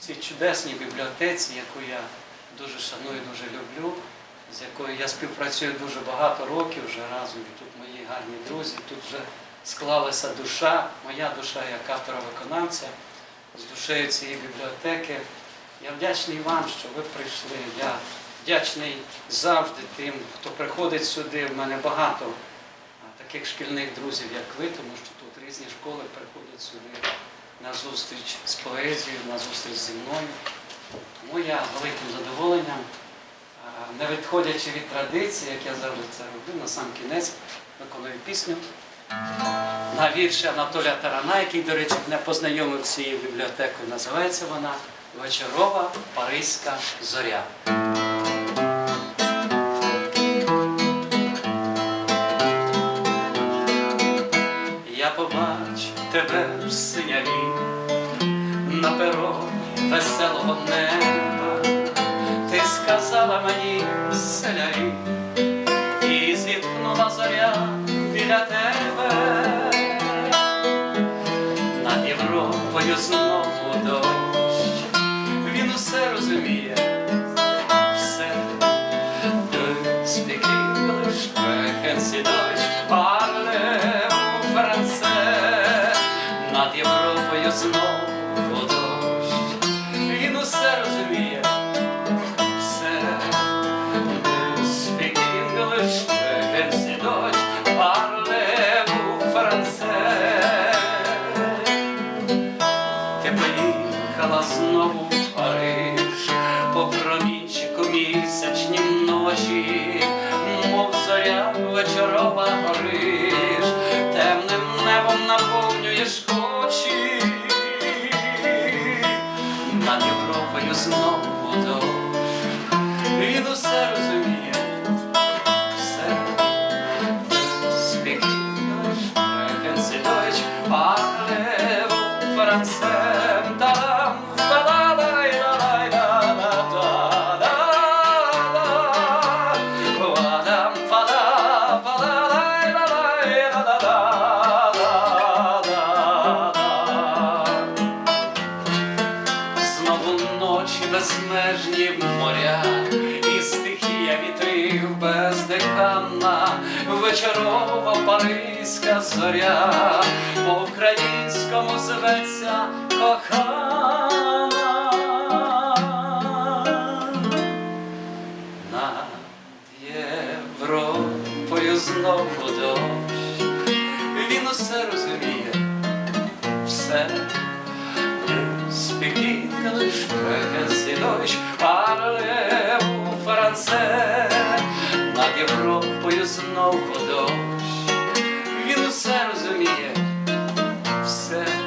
цій чудесній бібліотеці, яку я дуже шаную, дуже люблю, з якою я співпрацюю дуже багато років вже разом. Тут мої гарні друзі, тут вже склалася душа, моя душа як автора-виконавця з душею цієї бібліотеки. Я вдячний вам, що ви прийшли. Я вдячний завжди тим, хто приходить сюди. В мене багато таких шкільних друзів, як ви, тому що тут різні школи приходять сюди на зустріч з поезією, на зустріч зі мною. Тому я великим задоволенням, не відходячи від традиції, як я завжди це роблю, на сам кінець виконую пісню на вірші Анатолія Тарана, який, до речі, мене познайомив з цією бібліотекою. Називається вона Вечорова Паризька зоря. Тебе в синяві на пероні веселого неба. Ти сказала мені селярі, і зіткнула зоря біля тебе. Над Європою знову дощ, він усе розуміє, знову дощ, він усе розуміє, все буде спікінг, лиш генсі франце. Ти поїхала знову. No. Безмежні моря, і стихія вітрів бездиханна, вечорова паризька зоря, по-українському зветься кохана. Над Європою знову дощ, він усе розуміє, все. Speak English, і ночь, але у Франце над Європою знову дощ. Він усе розуміє, все.